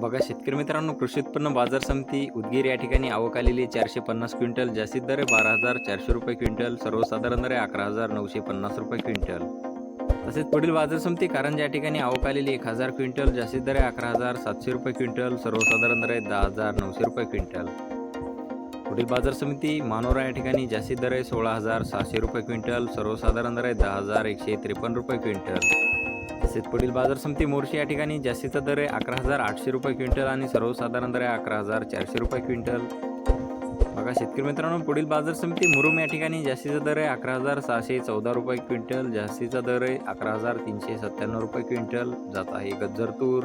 बघा शेतकरी मित्रांनो कृषी उत्पन्न बाजार समिती उदगीर या ठिकाणी आवक आलेली चारशे पन्नास क्विंटल जास्तीत दर बारा हजार चारशे रुपये क्विंटल. सर्वसाधारण दर अकरा हजार नऊशे पन्नास रुपये क्विंटल. तसेच पुढील बाजार समिती कारंजा या ठिकाणी आवक आलेली एक हजार क्विंटल जास्तीत दर अकरा हजार सातशे रुपये क्विंटल. सर्वसाधारण दर आहे दहा हजार नऊशे रुपये क्विंटल. पुढील बाजार समिती मानोरा या ठिकाणी जास्तीत दर आहे सोळा हजार सहाशे रुपये क्विंटल. सर्वसाधारण दर आहे दहा हजार एकशे त्रेपन्न रुपये क्विंटल. तसेच पुढील बाजार समिती मोर्शी या ठिकाणी जास्तीचा दर आहे अकरा हजार आठशे रुपये क्विंटल आणि सर्वसाधारण दर आहे अकरा हजार चारशे रुपये क्विंटल. बघा शेतकरी मित्रांनो पुढील बाजार समिती मुरुम या ठिकाणी जास्तीचा दर आहे अकरा हजार सहाशे चौदा रुपये क्विंटल. जास्तीचा दर आहे अकरा हजार तीनशे सत्त्याण्णव रुपये क्विंटल. जात आहे गज्जर तूर